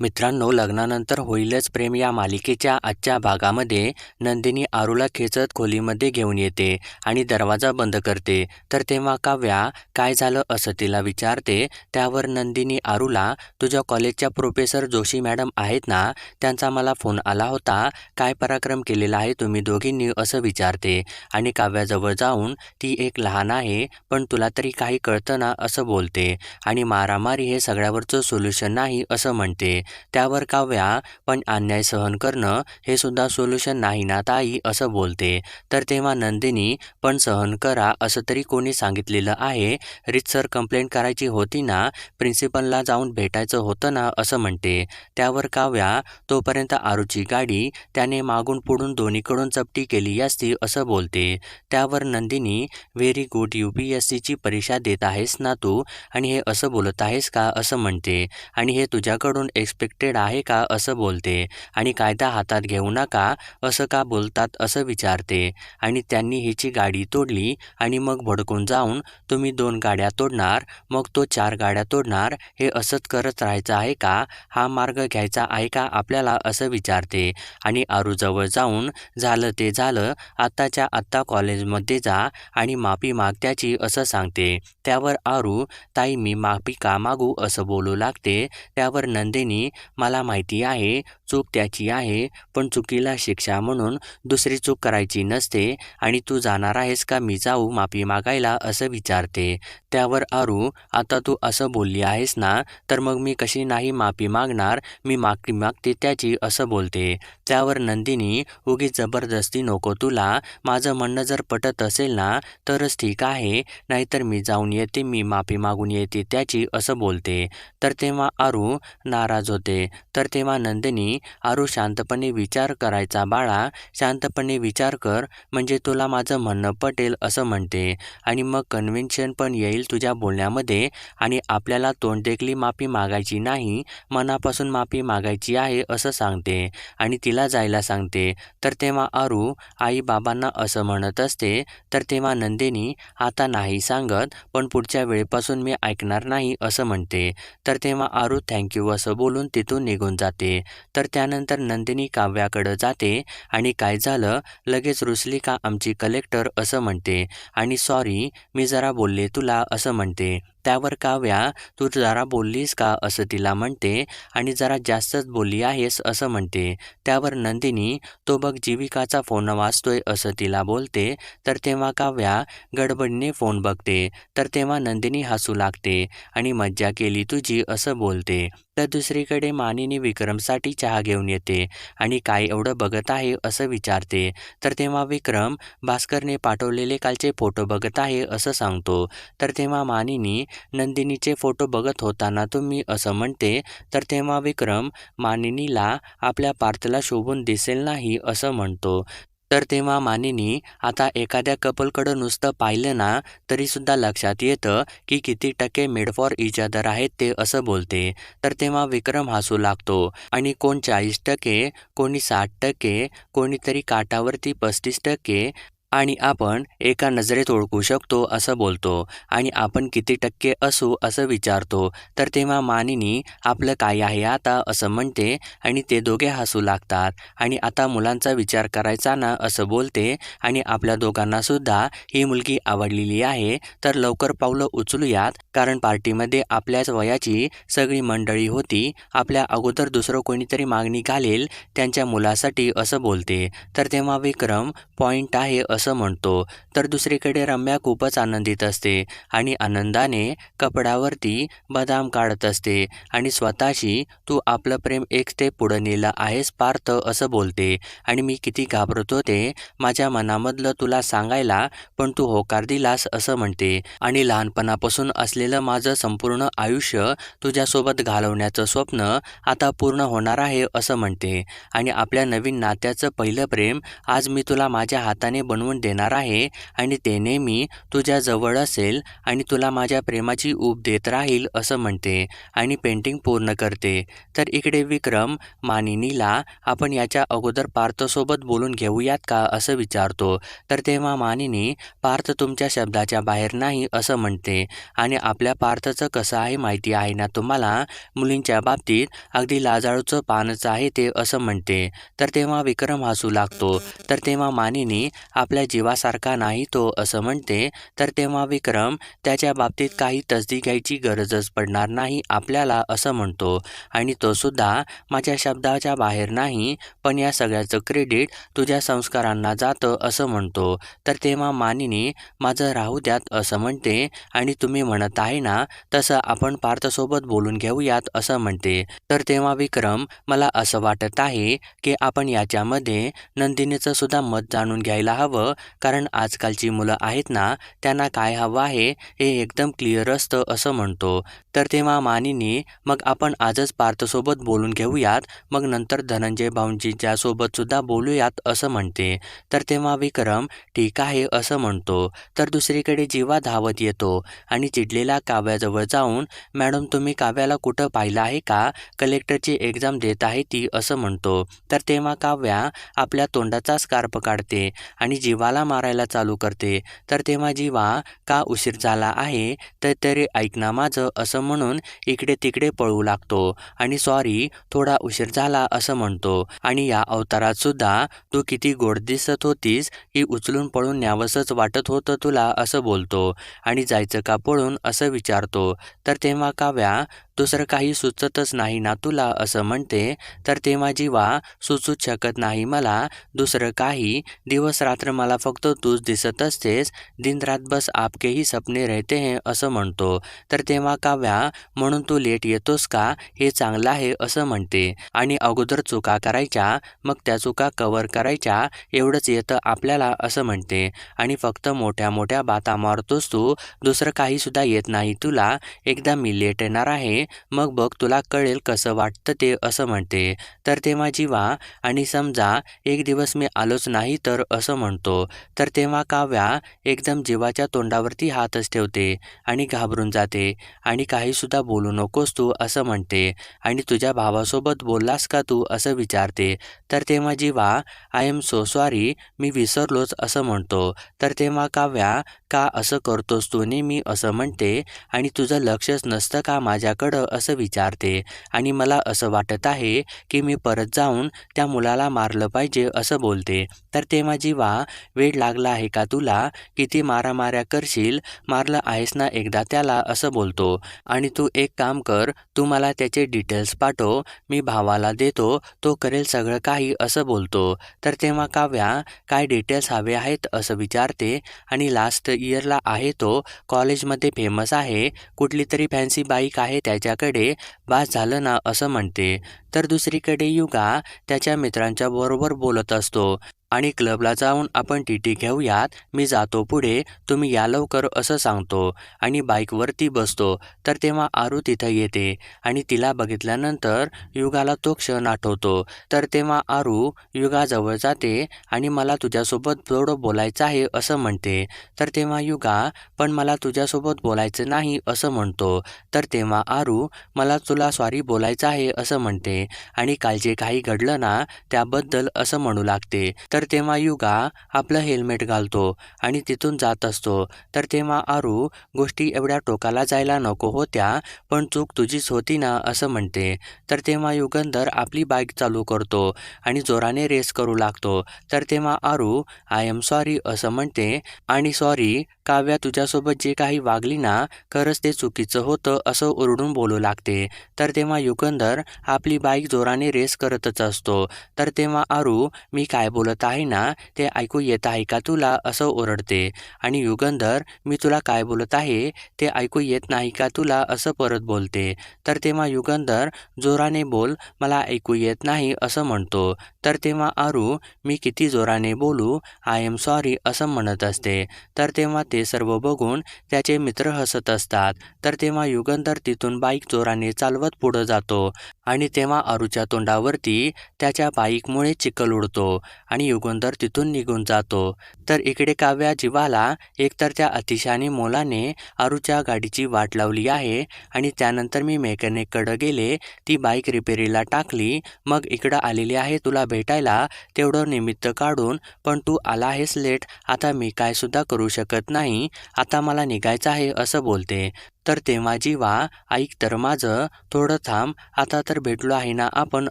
मित्रांनो लग्नानंतर होईलच प्रेम या मालिकेच्या आजच्या भागामध्ये नंदिनी आरूला खेचत खोलीमध्ये घेऊन येते आणि दरवाजा बंद करते. तर तेव्हा काव्या काय झालं असं तिला विचारते. त्यावर नंदिनी आरूला तुझ्या कॉलेजच्या प्रोफेसर जोशी मॅडम आहेत ना? त्यांचा मला फोन आला होता. काय पराक्रम केलेला आहे तुम्ही दोघींनी? असं विचारते. आणि काव्याजवळ जाऊन ती एक लहान आहे पण तुला तरी काही कळतं ना? असं बोलते. आणि मारामारी हे सगळ्यावरचं सोल्युशन नाही असं म्हणते. त्यावर काव्या पण अन्याय सहन करणं हे सुद्धा सोल्युशन नाही ना ताई असं बोलते. तर तेव्हा नंदिनी पण सहन करा असं तरी कोणी सांगितलेलं आहे? रितसर कंप्लेंट करायची होती ना? प्रिन्सिपलला जाऊन भेटायचं होतं ना? असं म्हणते. त्यावर काव्या तोपर्यंत आरूची गाडी त्याने मागून पुढून दोन्हीकडून चपटी केली असती असं बोलते. त्यावर Nandini very good U P S सीची परीक्षा देत आहेस ना तू? आणि हे असं बोलत आहेस का? असं म्हणते. आणि हे तुझ्याकडून रिस्पेक्टेड आहे का असं बोलते आणि कायदा हातात घेऊ नका असं का बोलतात असं विचारते. आणि त्यांनी हिची गाडी तोडली आणि मग भडकून जाऊन तुम्ही दोन गाड्या तोडणार मग तो चार गाड्या तोडणार हे असंच करत राहायचं आहे का? हा मार्ग घ्यायचा आहे का आपल्याला असं विचारते. आणि आरूजवळ जाऊन झालं ते झालं आत्ताच्या आत्ता कॉलेजमध्ये जा आणि माफी माग त्याची असं सांगते. त्यावर आरू ताई मी माफी का मागू? असं बोलू लागते. त्यावर नंदिनी मला माहिती आहे चूक त्याची आहे पण चुकीला शिक्षा म्हणून दुसरी चूक करायची नसते आणि तू जाणार आहेस का मी जाऊ माफी मागायला असं विचारते. त्यावर आरू आता तू असं बोलली आहेस ना तर मग मी कशी नाही माफी मागणार? मी माफी मागते त्याची असं बोलते. त्यावर नंदिनी उगी जबरदस्ती नको तुला माझं म्हणणं जर पटत असेल ना तरच ठीक आहे नाहीतर मी जाऊन येते मी माफी मागून येते त्याची असं बोलते. तर तेव्हा आरू नाराज होते. तर तेव्हा नंदिनी आरू शांतपणे विचार करायचा बाळा शांतपणे विचार कर म्हणजे तुला माझं म्हणणं पटेल असं म्हणते. आणि मग कन्व्हेन्शन पण येईल तुझ्या बोलण्यामध्ये आणि आपल्याला तोंडदेखली माफी मागायची नाही मनापासून माफी मागायची आहे असं सांगते. आणि तिला जायला सांगते तर तेव्हा आरू आई बाबांना असं म्हणत असते तर तेव्हा नंदिनी आता नाही सांगत पण पुढच्या वेळेपासून मी ऐकणार नाही असं म्हणते. तर तेव्हा आरू थँक्यू असं बोलून तिथून निघून जाते. तर त्यानंतर नंदिनी काव्याकडं जाते आणि काय झालं? लगेच रुसली का आमची कलेक्टर असं म्हणते. आणि सॉरी मी जरा बोलले तुला असं म्हणते. त्यावर काव्या तू जरा बोललीस का? असं तिला म्हणते आणि जरा जास्तच बोलली आहेस असं म्हणते. त्यावर नंदिनी तो बघ जीविकाचा फोन वाचतोय असं तिला बोलते. तर तेव्हा काव्या गडबडीने फोन बघते. तर तेव्हा नंदिनी हसू लागते आणि मज्जा केली तुझी असं बोलते. तर दुसरीकडे मानिनी विक्रमसाठी चहा घेऊन येते आणि काय एवढं बघत आहे असं विचारते. तर तेव्हा विक्रम भास्करने पाठवलेले कालचे फोटो बघत आहे असं सांगतो. तर तेव्हा मानिनी नंदिनीचे फोटो बघत होताना तुम्ही असं म्हणते तर तेव्हा विक्रम मानिनीला आपल्या पार्थला शोभून दिसेल नाही असं म्हणतो. तर तेव्हा मानिनी आता एखाद्या कपलकडं नुसतं पाहिलं ना तरीसुद्धा लक्षात येतं की किती टक्के मेड फॉर इच अदर आहेत ते असं बोलते. तर तेव्हा विक्रम हसू लागतो आणि कोण चाळीस टक्के कोणी साठ टक्के कोणीतरी काटावरती पस्तीस टक्के आणि आपण एका नजरेत ओळखू शकतो असं बोलतो आणि आपण किती टक्के असू असं विचारतो तर तेव्हा मानिनी आपलं काय आहे आता? असं म्हणते आणि ते दोघे हसू लागतात आणि आता मुलांचा विचार करायचा ना असं बोलते आणि आपल्या दोघांनासुद्धा ही मुलगी आवडलेली आहे तर लवकर पावलं उचलूयात कारण पार्टीमध्ये आपल्याच वयाची सगळी मंडळी होती आपल्या अगोदर दुसरं कोणीतरी मागणी घालेल त्यांच्या मुलासाठी असं बोलते. तर तेव्हा विक्रम पॉईंट आहे असं म्हणतो तर दुसरीकडे रम्या खूपच आनंदित असते आणि आनंदाने कपड्यावरती बदाम काढत असते आणि स्वतःशी तू आपलं प्रेम एक ते पुढं नेलं आहेस पार्थ असं बोलते. आणि मी किती घाबरतो ते माझ्या मनामधलं तुला सांगायला पण तू होकार दिलास असं म्हणते. आणि लहानपणापासून असलेलं माझं संपूर्ण आयुष्य तुझ्यासोबत घालवण्याचं स्वप्न आता पूर्ण होणार आहे असं म्हणते. आणि आपल्या नवीन नात्याचं पहिलं प्रेम आज मी तुला माझ्या हाताने बनवून बनवून देणार आहे आणि ते नेहमी तुझ्या जवळ असेल आणि तुला माझ्या प्रेमाची ऊब देत राहील असं म्हणते आणि पेंटिंग पूर्ण करते. तर इकडे विक्रम मानिनीला आपण याच्या अगोदर पार्थसोबत बोलून घेऊयात का असं विचारतो. तर तेव्हा मानिनी पार्थ तुमच्या शब्दाच्या बाहेर नाही असं म्हणते. आणि आपल्या पार्थचं कसं आहे माहिती आहे ना तुम्हाला? मुलींच्या बाबतीत अगदी लाजाळूचं पानच आहे ते असं म्हणते. तर तेव्हा विक्रम हसू लागतो. तर तेव्हा मानिनी आपल्या आपल्या जीवासारखा नाही तो असं म्हणते तर तेव्हा विक्रम त्याच्या बाबतीत काही तसदी घ्यायची गरजच पडणार नाही आपल्याला असं म्हणतो. आणि तो सुद्धा माझ्या शब्दाच्या बाहेर नाही पण या सगळ्याचं क्रेडिट तुझ्या संस्कारांना जातं असं म्हणतो. तर तेव्हा मानिनी माझं राहू द्यात असं म्हणते. आणि तुम्ही म्हणत आहे ना तसं आपण पार्थसोबत बोलून घेऊयात असं म्हणते. तर तेव्हा विक्रम मला असं वाटत आहे की आपण याच्यामध्ये नंदिनीचं सुद्धा मत जाणून घ्यायला हवं. कारण आजकालची मुलं आहेत ना त्यांना काय हवं आहे हे एकदम क्लिअर असतं असं म्हणतो. तर तेव्हा मानिनी मग आपण आजच पार्थसोबत बोलून घेऊयात मग नंतर धनंजय भाऊंजीच्या सोबत सुद्धा बोलूयात असं म्हणते. तर तेव्हा विक्रम ठीक आहे असं म्हणतो. तर दुसरीकडे जीवा धावत येतो आणि चिडलेला काव्याजवळ जाऊन मॅडम तुम्ही काव्याला कुठं पाहिलं आहे का? कलेक्टरची एक्झाम देत आहे ती असं म्हणतो. तर तेव्हा काव्या आपल्या तोंडाचा स्कार्प काढते आणि जीवाला मारायला चालू करते. तर तेव्हा जीवा का उशीर झाला आहे तर तरी ऐक ना माझं असं म्हणून इकडे तिकडे पळू लागतो. आणि सॉरी थोडा उशीर झाला असं म्हणतो. आणि या अवतारात सुद्धा तू किती गोड दिसत होतीस की उचलून पळून न्यावंसंच वाटत होतं तुला असं बोलतो. आणि जायचं का पळून असं विचारतो. तर तेव्हा काव्या दुसरं काही सुचतच नाही ना तुला असं म्हणते तर तेव्हा जीवा सुचूच शकत नाही मला. दुसरं काही दिवस रात्र मला फक्त तूच दिसत असतेस दिनरात बस आपके ही सपने रहते हैं असं म्हणतो. तर तेव्हा काव्या म्हणून तू लेट येतोस का? हे चांगलं आहे असं म्हणते. आणि अगोदर चुका करायच्या मग त्या चुका कवर करायच्या एवढंच येतं आपल्याला असं म्हणते. आणि फक्त मोठ्या मोठ्या बाता मारतोस तू दुसरं काहीसुद्धा येत नाही तुला. एकदा मी लेट येणार आहे मग बघ तुला कळेल कसं वाटतं ते असं म्हणते. तर तेव्हा जीवा आणि समजा एक दिवस मी आलोच नाही तर असं म्हणतो. तर तेव्हा काव्या एकदम जीवाच्या तोंडावरती हातच ठेवते आणि घाबरून जाते. आणि काहीसुद्धा बोलू नकोस तू असं म्हणते. आणि तुझ्या भावासोबत बोललास का तू असं विचारते. तर तेव्हा Jiva I am so sorry मी विसरलोच असं म्हणतो. तर तेव्हा काव्या का असं करतोस तू नेहमी असं म्हणते? आणि तुझं लक्षच नसतं का माझ्याकडं? असं विचारते. आणि मला असं वाटत आहे की मी परत जाऊन त्या मुलाला मारलं पाहिजे असं बोलते. तर तेव्हा जीवा वेळ लागला आहे का तुला? किती मारामाऱ्या करशील? मारलं आहेस ना एकदा त्याला असं बोलतो. आणि तू एक काम कर तू मला त्याचे डिटेल्स पाठव मी भावाला देतो तो करेल सगळं काही असं बोलतो. तर तेव्हा काव्या काय डिटेल्स हवे आहेत? असं विचारते. आणि लास्ट इयरला आहे तो कॉलेजमध्ये फेमस आहे. कुठली तरी फॅन्सी बाईक आहे त्याच्या त्याकडे बास झालं ना असं म्हणते. तर दुसरीकडे युगा त्याच्या मित्रांच्या बरोबर बोलत असतो. आणि क्लबला जाऊन आपण टी टी घेऊयात मी जातो पुढे तुम्ही या लवकर असं सांगतो. आणि बाईकवरती बसतो. तर तेव्हा आरू तिथं येते. आणि तिला बघितल्यानंतर युगाला तो क्षण आठवतो. तर तेव्हा आरू युगाजवळ जाते आणि मला तुझ्यासोबत थोडं बोलायचं आहे असं म्हणते. तर तेव्हा युगा पण मला तुझ्यासोबत बोलायचं नाही असं म्हणतो. तर तेव्हा आरू मला तुला सॉरी बोलायचं आहे असं म्हणते. आणि काल जे काही घडलं ना त्याबद्दल असं म्हणू लागते. तर तेव्हा युगा आपलं हेल्मेट घालतो आणि तिथून जात असतो. तर तेव्हा आरू गोष्टी एवढ्या टोकाला जायला नको होत्या पण चूक तुझीच होती ना असं म्हणते. तर तेव्हा युगंधर आपली बाईक चालू करतो आणि जोराने रेस करू लागतो. तर तेव्हा आरू आय एम सॉरी असं म्हणते. आणि सॉरी काव्या तुझ्यासोबत जे काही वागली ना खरंच ते चुकीचं होतं असं ओरडून बोलू लागते. तर तेव्हा युगंधर आपली बाईक जोराने रेस करतच असतो. तर तेव्हा आरू मी काय बोलत आहे ना ते ऐकू येत आहे का तुला? असं ओरडते. आणि युगंधर मी तुला काय बोलत आहे ते ऐकू येत नाही का तुला? असं परत बोलते. तर तेव्हा युगंधर जोराने बोल मला ऐकू येत नाही असं म्हणतो. तर तेव्हा आरू मी किती जोराने बोलू? आय एम सॉरी असं म्हणत असते. तर तेव्हा ते ते सर्व बघून त्याचे मित्र हसत असतात. तर तेव्हा युगंधर तिथून बाईक जोराने चालवत पुढं जातो आणि तेव्हा आरूच्या तोंडावरती त्याच्या बाईकमुळे चिखल उडतो आणि युगंधर तिथून निघून जातो. तर इकडे काव्या जीवाला एकतर त्या अतिशाने मोलाने आरूच्या गाडीची वाट लावली आहे आणि त्यानंतर मी मेकॅनिककडं गेले ती बाईक रिपेरीला टाकली मग इकडं आलेली आहे तुला भेटायला तेवढं निमित्त काढून पण तू आला आहेस लेट आता मी काय सुद्धा करू शकत नाही. आता मला निघायचं आहे असं बोलते. तर तेव्हा जीवा ऐक तर माझं थोडं थांब आता तर भेटलो आहे ना आपण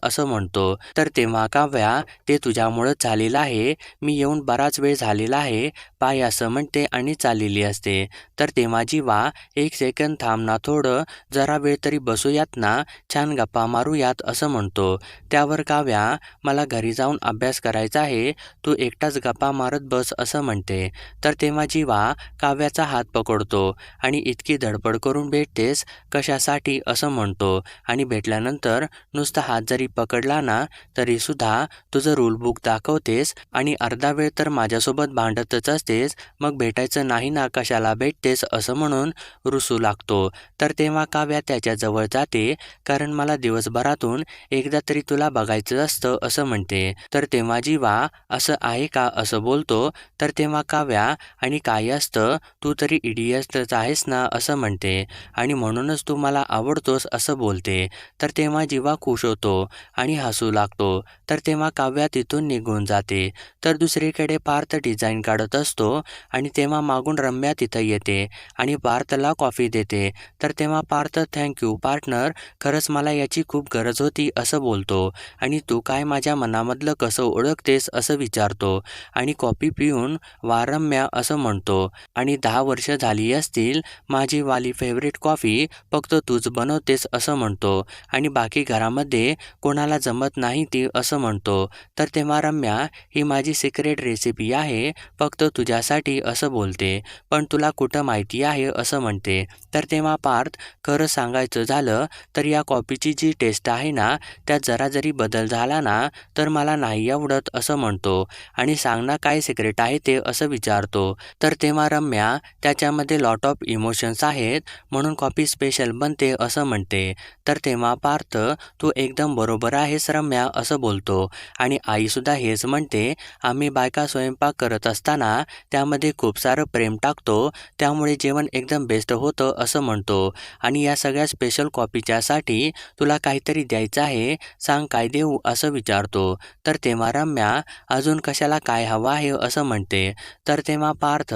असं म्हणतो. तर तेव्हा काव्या ते तुझ्यामुळंच झालेलं आहे मी येऊन बराच वेळ झालेला आहे पाय असं म्हणते आणि चाललेली असते. तर तेव्हा जीवा एक सेकंद थांब ना थोडं जरा वेळ तरी बसूयात ना छान गप्पा मारूयात असं म्हणतो. त्यावर काव्या मला घरी जाऊन अभ्यास करायचा आहे तू एकटाच गप्पा मारत बस असं म्हणते. तर तेव्हा जीवा काव्याचा हात पकडतो आणि इतकी धडपड करून भेटतेस कशासाठी असं म्हणतो आणि भेटल्यानंतर नुसता हात जरी पकडला ना तरी सुद्धा तुझं रूलबुक दाखवतेस आणि अर्धा वेळ तर माझ्यासोबत भांडतच असतेस मग भेटायचं नाही ना कशाला भेटतेस असं म्हणून रुसू लागतो. तर तेव्हा काव्या त्याच्याजवळ जाते कारण मला दिवसभरातून एकदा तरी तुला बघायचं असतं असं म्हणते. तर तेव्हा जीवा असं आहे का असं बोलतो. तर तेव्हा काव्या आणि काय असतं तू तरी इडियटच आहेस ना असं म्हणते. आणि म्हणूनच तू मला आवडतोस असं बोलते. तर तेव्हा जीवा खुश होतो आणि हसू लागतो. तर तेव्हा काव्या तिथून निघून जाते. तर दुसरीकडे पार्थ डिझाईन काढत असतो आणि तेव्हा मागून रम्या तिथं येते आणि पार्थला कॉफी देते. तर तेव्हा पार्थ थँक्यू पार्टनर. खरंच मला याची खूप गरज होती असं बोलतो. आणि तू काय माझ्या मनामधलं कसं ओळखतेस असं विचारतो आणि कॉफी पिऊन वारम्या असं म्हणतो. आणि दहा वर्ष झाली असतील माझी वाली फेवरेट कॉफी फक्त तूच बनवतेस असं म्हणतो. आणि बाकी घरामध्ये कोणाला जमत नाही ती असं म्हणतो. तर तेव्हा रम्या ही माझी सिक्रेट रेसिपी आहे फक्त तुझ्यासाठी असं बोलते. पण तुला कुठं माहिती आहे असं म्हणते. तर तेव्हा पार्थ खरं सांगायचं झालं तर या कॉफीची जी टेस्ट आहे ना त्यात जरा जरी बदल झाला ना तर मला नाही आवडत असं म्हणतो. आणि सांग ना काय सिक्रेट आहे ते असं विचारतो. तर तेव्हा रम्या त्याच्यामध्ये लॉट ऑफ इमोशन्स आहेत. म्हणून कॉफी स्पेशल बनते असं म्हणते तर तेव्हा पार्थ तू एकदम बरोबर आहेस रम्या असं बोलतो. आणि आईसुद्धा हेच म्हणते आम्ही बायका स्वयंपाक करत असताना त्यामध्ये खूप सारं प्रेम टाकतो त्यामुळे जेवण एकदम बेस्ट होतं असं म्हणतो. आणि या सगळ्या स्पेशल कॉफीच्यासाठी तुला काहीतरी द्यायचं आहे सांग काय देऊ असं विचारतो. तर तेव्हा रम्या अजून कशाला काय हवं आहे? असं म्हणते. तर तेव्हा पार्थ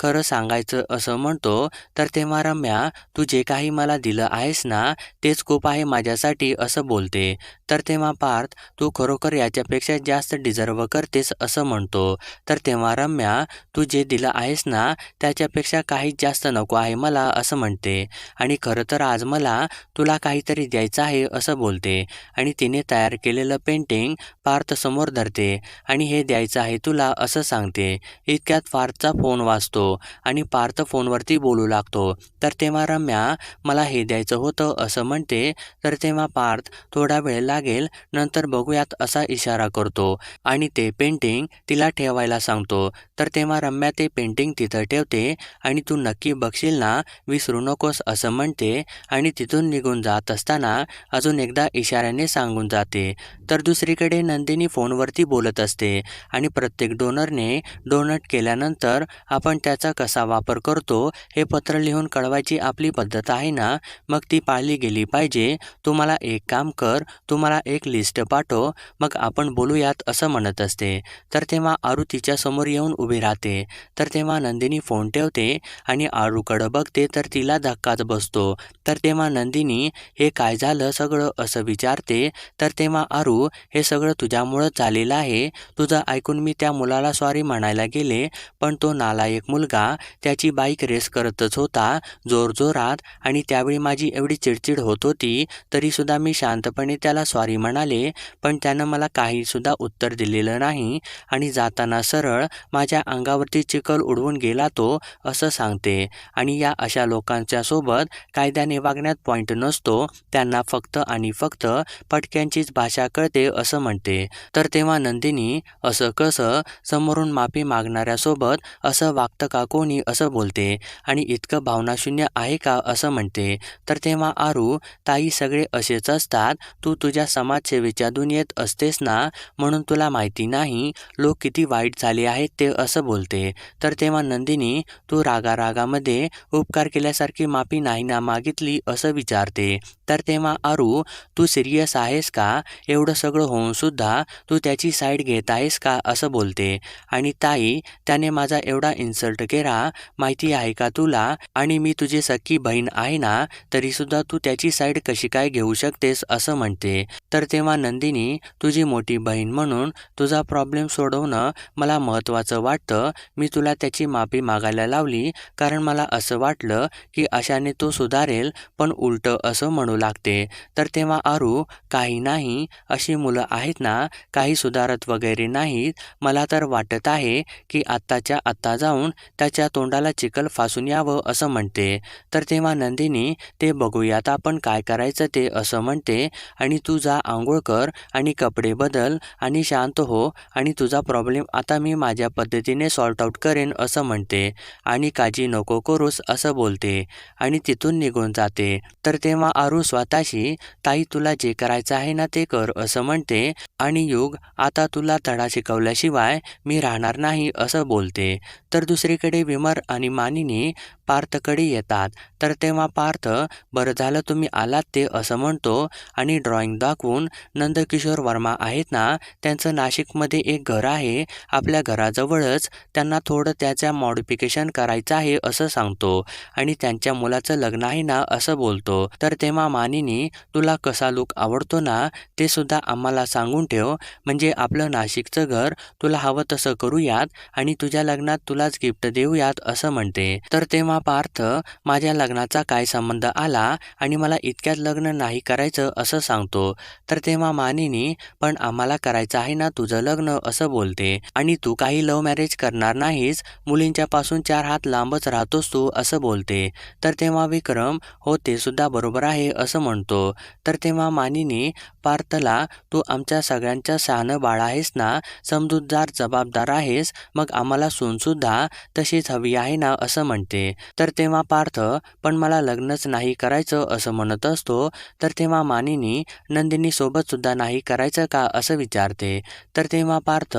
खरं सांगायचं असं म्हणतो. तर तेव्हा रम्या तू जे काही मला दिलं आहेस ना तेच खूप आहे माझ्यासाठी असं बोलते. तर तेव्हा पार्थ तू खरोखर याच्यापेक्षा जास्त डिझर्व करतेस असं म्हणतो. तर तेव्हा रम्या तू जे दिलं आहेस ना त्याच्यापेक्षा काहीच जास्त नको आहे मला असं म्हणते. आणि खरं तर आज मला तुला काहीतरी द्यायचं आहे असं बोलते. आणि तिने तयार केलेलं पेंटिंग पार्थ समोर धरते. आणि हे द्यायचं आहे तुला असं सांगते. इतक्यात पार्थचा फोन वाजतो आणि पार्थ फोनवरती बोलू लागतो. तर तेव्हा रम्या मला हे द्यायचं होतं असं म्हणते. तर तेव्हा पार्थ थोडा वेळ लागेल नंतर बघूयात असा इशारा करतो. आणि ते पेंटिंग तिला ठेवायला सांगतो. तर तेव्हा रम्या ते पेंटिंग तिथं ठेवते आणि तू नक्की बघशील ना विसरू नकोस असं म्हणते आणि तिथून निघून जात असताना अजून एकदा इशाऱ्याने सांगून जाते. तर दुसरीकडे नंदिनी फोनवरती बोलत असते आणि प्रत्येक डोनरने डोनट केल्यानंतर आपण त्याचा कसा वापर करतो हे पत्र लिहून कळवायची आपली पद्धत आहे ना? मग ती पाळली गेली पाहिजे. तू मला एक काम कर तुम्हाला मला एक लिस्ट पाठव मग आपण बोलूयात असं म्हणत असते. तर तेव्हा आरू तिच्या समोर येऊन उभी राहते. तर तेव्हा नंदिनी फोन ठेवते आणि आरूकडं बघते तर तिला धक्काच बसतो. तर तेव्हा नंदिनी हे काय झालं सगळं? असं विचारते. तर तेव्हा आरू हे सगळं तुझ्यामुळंच झालेलं आहे. तुझं ऐकून मी त्या मुलाला सॉरी म्हणायला गेले पण तो नालायक मुलगा त्याची बाईक रेस करतच होता जोरजोरात आणि त्यावेळी माझी एवढी चिडचिड होत होती तरीसुद्धा मी शांतपणे त्याला सॉरी म्हणाले पण त्यानं मला काहीसुद्धा उत्तर दिलेलं नाही आणि जाताना सरळ माझ्या अंगावरती चिखल उडवून गेला तो असं सांगते. आणि या अशा लोकांच्या सोबत कायद्याने वागण्यात पॉईंट नसतो त्यांना फक्त आणि फक्त पटक्यांचीच भाषा कळते असं म्हणते. तर तेव्हा नंदिनी असं कसं समोरून माफी मागणाऱ्यासोबत असं वागतं का कोणी असं बोलते. आणि इतकं भावनाशून्य आहे का असं म्हणते. तर तेव्हा आरू ताई सगळे असेच असतात तू तुझ्या समाजसेवेच्या दुनियेत असतेस ना म्हणून तुला माहिती नाही लोक किती वाईट झाले आहेत ते असं बोलते. तर तेव्हा नंदिनी तू रागा रागामध्ये उपकार केल्यासारखी माफी नाही ना मागितली? असं विचारते. तर तेव्हा आरू तू सिरियस आहेस का? एवढं सगळं होऊन सुद्धा तू त्याची साईड घेत आहेस का? असं बोलते. आणि ताई त्याने माझा एवढा इन्सल्ट केला माहिती आहे का तुला? आणि मी तुझी सख्खी बहीण आहे ना तरीसुद्धा तू त्याची साईड कशी काय घेऊ शकतेस? असं म्हणते. तर तेव्हा नंदिनी तुझी मोठी बहीण म्हणून तुझा प्रॉब्लेम सोडवणं मला महत्त्वाचं वाटतं. मी तुला त्याची माफी मागायला लावली कारण मला असं वाटलं की अशाने तो सुधारेल पण उलटं असं म्हणू लागते. तर तेव्हा आरू काही नाही. अशी मुलं आहेत ना काही सुधारत वगैरे नाहीत. मला तर वाटत आहे की आत्ताच्या आत्ता जाऊन त्याच्या तोंडाला चिखल फासून यावं असं म्हणते. तर तेव्हा नंदिनी ते बघूयात आपण काय करायचं ते असं म्हणते. आणि तू तुझा आंघोळ कर आणि कपडे बदल आणि शांत हो आणि तुझा प्रॉब्लेम आता मी माझ्या पद्धतीने सॉल्ट आऊट करेन असं म्हणते. आणि काळजी नको करूस असं बोलते. आणि तिथून निघून जाते. तर तेव्हा आरू स्वतःशी ताई तुला जे करायचं आहे ना ते कर असं म्हणते. आणि युग आता तुला धडा शिकवल्याशिवाय मी राहणार नाही असं बोलते. तर दुसरीकडे विमर आणि मानिनी पार्थकडे येतात. तर तेव्हा पार्थ बरं झालं तुम्ही आलात ते असं म्हणतो आणि ड्रॉइंग दाखवून नंदकिशोर वर्मा आहेत ना त्यांचं नाशिकमध्ये एक घर आहे आपल्या घराजवळच त्यांना थोडं त्याच्या मॉडिफिकेशन करायचं आहे असं सांगतो आणि त्यांच्या मुलाचं लग्न आहे ना असं बोलतो. तर तेव्हा मानिनी तुला कसा लुक आवडतो ना ते सुद्धा आम्हाला सांगून ठेव. म्हणजे आपलं नाशिकचं घर तुला हवं तसं करूयात आणि तुझ्या लग्नात तुलाच गिफ्ट देऊयात असं म्हणते. तर तेव्हा पार्थ माझ्या लग्नाचा काय संबंध आला आणि मला इतक्यात लग्न नाही करायचं असं सांगतो. तर तेव्हा मानिनी पण आम्हाला करायचं आहे ना तुझं लग्न असं बोलते. आणि तू काही लव्ह मॅरेज करणार नाहीस मुलींच्या पासून चार हात लांबच राहतोस तू असं बोलते. तर तेव्हा विक्रम हो ते सुद्धा बरोबर आहे असं म्हणतो. तर तेव्हा मानिनी पार्थला तू आमच्या सगळ्यांच्या शहाणं बाळ आहेस ना समजूतदार जबाबदार आहेस मग आम्हाला सूनसुद्धा तशीच हवी आहे ना असं म्हणते. तर तेव्हा पार्थ पण मला लग्नच नाही करायचं असं म्हणत असतो तर तेव्हा मानिनी नंदिनी सोबत सुद्धा नाही करायचं का असं विचारते. तर तेव्हा पार्थ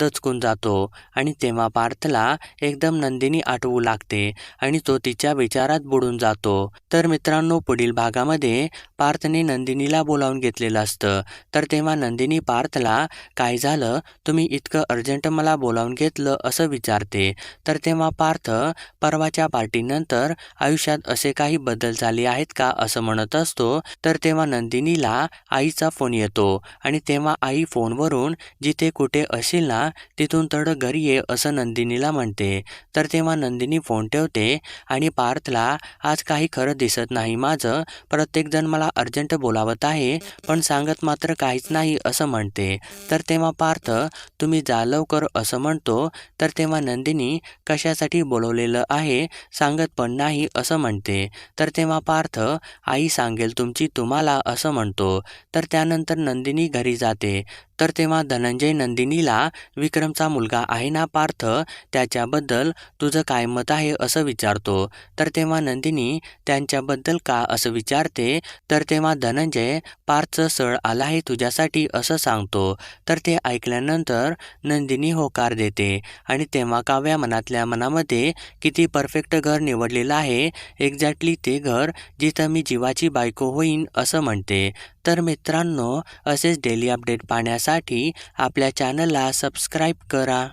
दचकून जातो आणि तेव्हा पार्थला एकदम नंदिनी आठवू लागते आणि तो तिच्या विचारात बुडून जातो. तर मित्रांनो पुढील भागामध्ये पार्थने नंदिनीला बोलावून घेतलेलं असतं. तर तेव्हा नंदिनी पार्थला काय झालं? तुम्ही इतकं अर्जंट मला बोलावून घेतलं असं विचारते. तर तेव्हा पार्थ परवाच्या पार्टीनंतर आयुष्यात असे काही बदल झाले आहेत का असं म्हणत असतो तर तेव्हा नंदिनीला आईचा फोन येतो आणि तेव्हा आई फोनवरून जिथे कुठे असेल ना तिथून तड घरी ये असं नंदिनीला म्हणते. तर तेव्हा नंदिनी फोन ठेवते आणि पार्थला आज काही खरं दिसत नाही माझं प्रत्येकजण मला अर्जंट बोलावत आहे पण सांगत मात्र काहीच नाही असं म्हणते. तर तेव्हा पार्थ तुम्ही जा लवकर असं म्हणतो. तर तेव्हा नंदिनी कशासाठी बोलवलेलं आहे? सांगत पण नाही असं म्हणते. तर तेव्हा पार्थ आई सांगेल तुमची तुम्हाला असं म्हणतो. तर त्यानंतर नंदिनी घरी जाते. तर तेव्हा धनंजय नंदिनीला विक्रमचा मुलगा आहे ना पार्थ त्याच्याबद्दल तुझं काय मत आहे असं विचारतो. तर तेव्हा नंदिनी त्यांच्याबद्दल का असं विचारते? तर तेव्हा धनंजय पार्थचं सळ आला आहे तुझ्यासाठी असं सांगतो. तर ते ऐकल्यानंतर नंदिनी होकार देते आणि तेव्हा काव्या मनातल्या मनामध्ये किती परफेक्ट घर निवडलेलं आहे एक्झॅक्टली ते घर जिथं मी जीवाची बायको होईन असं म्हणते. तर मित्रांनो असेच डेली अपडेट पाहण्यासाठी आपल्या चॅनलला सबस्क्राईब करा.